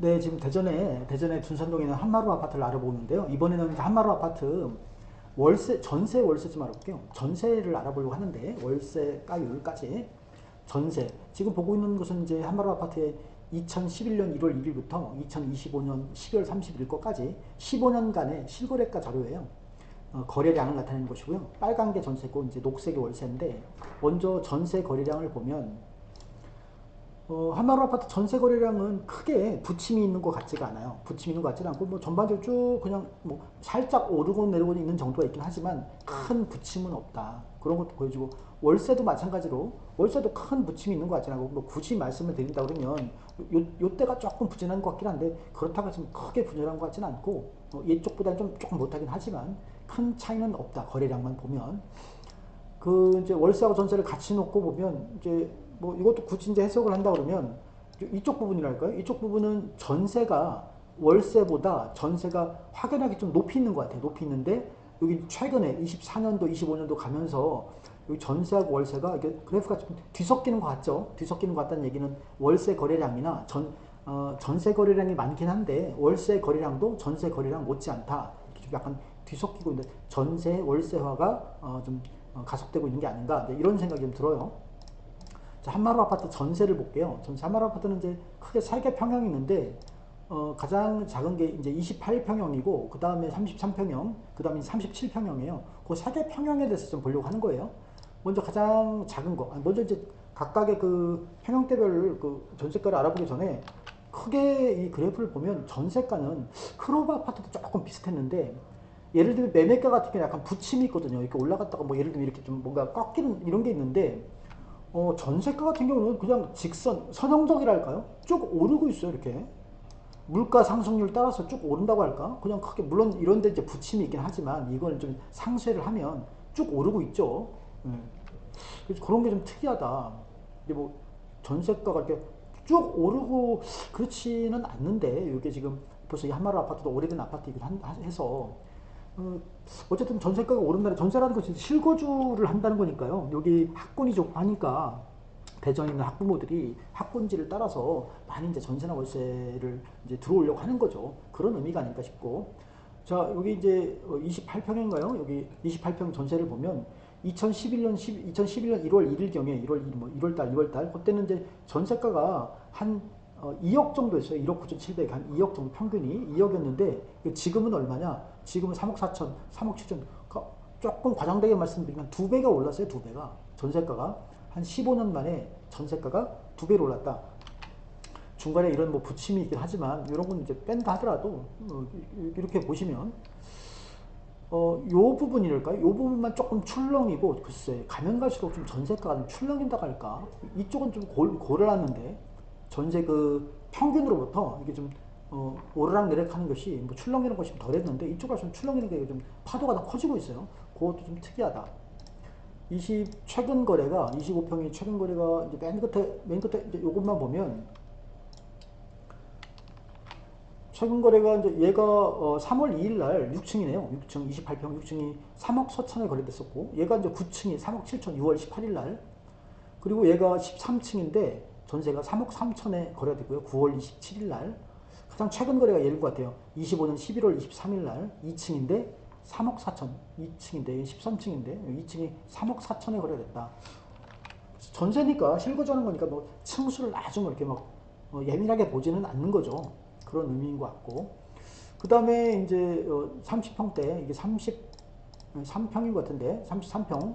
네, 지금 대전에 대전에 둔산동에 있는 한마루 아파트를 알아보고 있는데요. 이번에는 한마루 아파트 월세 전세 월세 좀 알아볼게요. 전세를 알아보려고 하는데 월세가율까지 전세 지금 보고 있는 것은 이제 한마루 아파트의 2011년 1월 1일부터 2025년 12월 31일 거까지 15년간의 실거래가 자료예요. 어, 거래량을 나타내는 것이고요. 빨간 게 전세고 이제 녹색이 월세인데 먼저 전세 거래량을 보면 어, 한마루 아파트 전세 거래량은 크게 부침이 있는 것 같지가 않아요. 부침이 있는 것 같지는 않고 뭐 전반적으로 쭉 그냥 뭐 살짝 오르고 내리고 있는 정도가 있긴 하지만 큰 부침은 없다. 그런 것도 보여주고 월세도 마찬가지로 월세도 큰 부침이 있는 것 같지 않고 뭐 굳이 말씀을 드린다 그러면 요, 요 때가 조금 부진한 것 같긴 한데 그렇다고 해서 크게 부진한 것 같지는 않고 어, 예쪽보다는 좀 조금 못하긴 하지만 큰 차이는 없다. 거래량만 보면 그 이제 월세하고 전세를 같이 놓고 보면 이제 뭐 이것도 굳이 이제 해석을 한다 그러면 이쪽 부분이랄까요? 이쪽 부분은 전세가 월세보다 전세가 확연하게 좀 높이 있는 것 같아요. 높이 있는데 여기 최근에 24년도, 25년도 가면서 여기 전세하고 월세가 이게 그래프가 좀 뒤섞이는 것 같죠? 뒤섞이는 것 같다는 얘기는 월세 거래량이나 전 어, 전세 거래량이 많긴 한데 월세 거래량도 전세 거래량 못지않다. 이렇게 좀 약간 뒤섞이고 있는데 전세 월세화가 어, 좀 어, 가속되고 있는 게 아닌가 이런 생각이 좀 들어요. 자, 한마루 아파트 전세를 볼게요. 전세 한마루 아파트는 이제 크게 3개 평형이 있는데 어, 가장 작은 게 이제 28평형이고 그 다음에 33평형, 그 다음에 37평형이에요. 그 3개 평형에 대해서 좀 보려고 하는 거예요. 먼저 가장 작은 거, 먼저 이제 각각의 그 평형대별 그 전세가를 알아보기 전에 크게 이 그래프를 보면 전세가는 크로바 아파트도 조금 비슷했는데 예를 들면 매매가 같은 경우 약간 부침이 있거든요. 이렇게 올라갔다가 뭐 예를 들면 이렇게 좀 뭔가 꺾이는 이런 게 있는데 어, 전세가 같은 경우는 그냥 직선, 선형적이랄까요? 쭉 오르고 있어요, 이렇게. 물가 상승률 따라서 쭉 오른다고 할까? 그냥 크게, 물론 이런 데 이제 부침이 있긴 하지만 이걸 좀 상쇄를 하면 쭉 오르고 있죠. 네. 그래서 그런 게 좀 특이하다. 근데 뭐 전세가가 이렇게 쭉 오르고 그렇지는 않는데 이게 지금 벌써 이 한마루 아파트도 오래된 아파트이긴 해서 어, 어쨌든 전세가가 오른다는 전세라는 것은 실거주를 한다는 거니까요. 여기 학군이 좋고 하니까 대전에 있는 학부모들이 학군지를 따라서 많이 이제 전세나 월세를 이제 들어오려고 하는 거죠. 그런 의미가 아닐까 싶고. 자, 여기 이제 28평인가요? 어, 여기 28평 전세를 보면 2011년 10, 2011년 1월 1일 경에 1월 뭐 1월 달, 2월 달 그때는 이제 전세가가 한 어, 2억 정도였어요. 1억 9,700, 한 2억 정도 평균이 2억이었는데 지금은 얼마냐? 지금은 3억 4천, 3억 7천. 조금 과장되게 말씀드리면 두 배가 올랐어요. 두 배가 전세가가 한 15년 만에 전세가가 두 배로 올랐다. 중간에 이런 뭐 부침이 있긴 하지만 이런 건 이제 뺀다 하더라도 어, 이렇게 보시면 어, 요 부분이랄까요? 요 부분만 조금 출렁이고 글쎄 가면 갈수록 좀 전세가가 좀 출렁인다 할까? 이쪽은 좀 골, 고르놨는데 전세 그 평균으로부터 이게 좀 어, 오르락 내리락하는 것이 뭐 출렁이는 것이 덜했는데 이쪽 가 좀 출렁이는 게 좀 파도가 더 커지고 있어요. 그것도 좀 특이하다. 20 최근 거래가 25평이 최근 거래가 이제 맨 끝에 맨 끝에 이제 요것만 보면 최근 거래가 이제 얘가 어 3월 2일 날 6층이네요. 6층 28평 6층이 3억 4천에 거래됐었고 얘가 이제 9층이 3억 7천 6월 18일 날 그리고 얘가 13층인데 전세가 3억 3천에 거래되고요. 9월 27일 날 가장 최근 거래가 얘인 것 같아요. 25년 11월 23일 날 2층인데 3억 4천 2층인데 13층인데 2층이 3억 4천에 거래됐다. 전세니까 실거주하는 거니까 뭐 층수를 아주 뭐 이렇게 막 어, 예민하게 보지는 않는 거죠. 그런 의미인 것 같고 그 다음에 이제 30평대 어, 이게 33평인 것 같은데 33평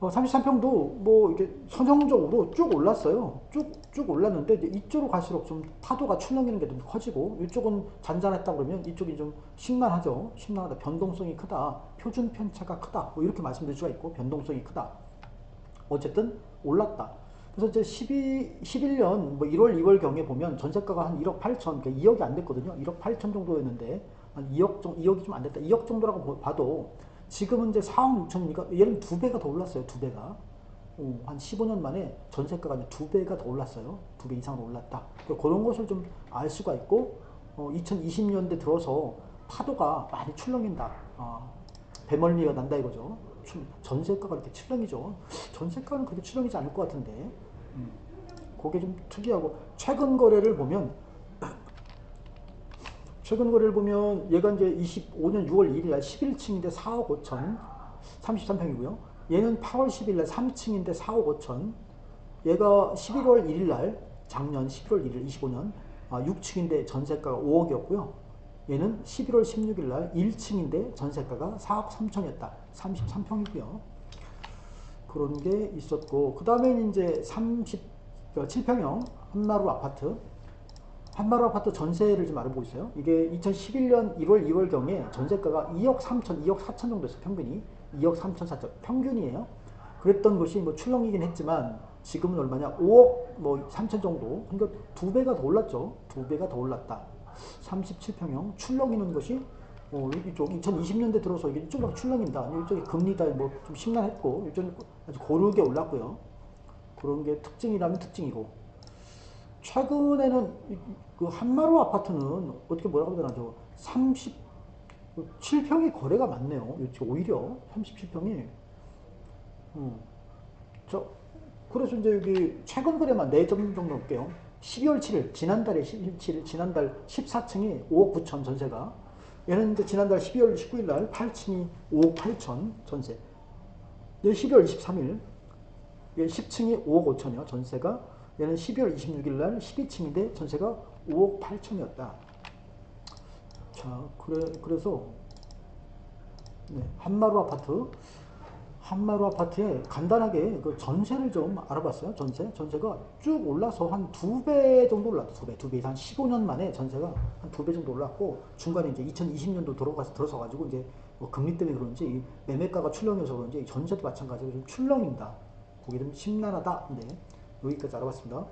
어, 33평도 뭐 이렇게 선형적으로 쭉 올랐어요. 쭉, 쭉 올랐는데 이쪽으로 갈수록 좀 파도가 출렁이는 게 좀 커지고 이쪽은 잔잔했다 그러면 이쪽이 좀 심란하죠. 심란하다. 변동성이 크다. 표준 편차가 크다. 뭐 이렇게 말씀드릴 수가 있고 변동성이 크다. 어쨌든 올랐다. 그래서 이제 12, 11년 뭐 1월, 2월 경에 보면 전세가가 한 1억 8천, 그러니까 2억이 안 됐거든요. 1억 8천 정도였는데 한 2억 정 2억이 좀 안 됐다. 2억 정도라고 봐도 지금은 이제 4억 6천이니까 얘는 두 배가 더 올랐어요. 두 배가. 어, 한 15년 만에 전세가가 이제 두 배가 더 올랐어요. 두 배 이상으로 올랐다. 그러니까 그런 것을 좀 알 수가 있고 어, 2020년대 들어서 파도가 많이 출렁인다. 어, 배멀미가 난다 이거죠. 전세가가 이렇게 출렁이죠. 전세가는 그렇게 출렁이지 않을 것 같은데. 음, 그게 좀 특이하고 최근 거래를 보면 최근 거래를 보면 얘가 이제 25년 6월 1일 날 11층인데 4억 5천 33평이고요. 얘는 8월 10일 날 3층인데 4억 5천. 얘가 11월 1일 날 작년 11월 1일 25년 아, 6층인데 전세가가 5억이었고요. 얘는 11월 16일 날 1층인데 전세가가 4억 3천이었다. 33평이고요. 그런 게 있었고 그 다음에 이제 37평형 한마루 아파트 한마루 아파트 전세를 좀 알아보고 있어요. 이게 2011년 1월 2월 경에 전세가가 2억 3천, 2억 4천 정도였어요. 평균이 2억 3천 4천 평균이에요. 그랬던 것이 뭐 출렁이긴 했지만 지금은 얼마냐? 5억 뭐 3천 정도. 그러니까 두 배가 더 올랐죠. 두 배가 더 올랐다. 37평형 출렁이는 것이 어, 이쪽 2020년대 들어서 이게 좀막 출렁인다. 이쪽에 금리다 뭐 좀 심란했고 이쪽은 아주 고르게 올랐고요. 그런 게 특징이라면 특징이고 최근에는 이- 그 한마루 아파트는 어떻게 뭐라고 되나 저 37평이 거래가 많네요. 오히려 37평이 음. 저 그래서 이제 여기 최근 거래만 4점 정도 볼게요. 12월 7일 지난달에 12월 7일 지난달 14층이 5억 9천 전세가 얘는 이제 지난달 12월 19일 날 8층이 5억 8천 전세. 얘 12월 23일 얘 10층이 5억 5천이요 전세가 얘는 12월 26일 날 12층인데 전세가 5억 8천이었다. 자 그래 그래서 네, 한마루 아파트 한마루 아파트에 간단하게 그 전세를 좀 알아봤어요. 전세 전세가 쭉 올라서 한 두 배 정도 올랐다. 두 배, 두 배. 한 15년 만에 전세가 한 두 배 정도 올랐고 중간에 이제 2020년도 들어가서 들어서 가지고 이제 뭐 금리 때문에 그런지 이 매매가가 출렁여서 그런지 이 전세도 마찬가지로 좀 출렁입니다. 그게 좀 심란하다. 네, 여기까지 알아봤습니다.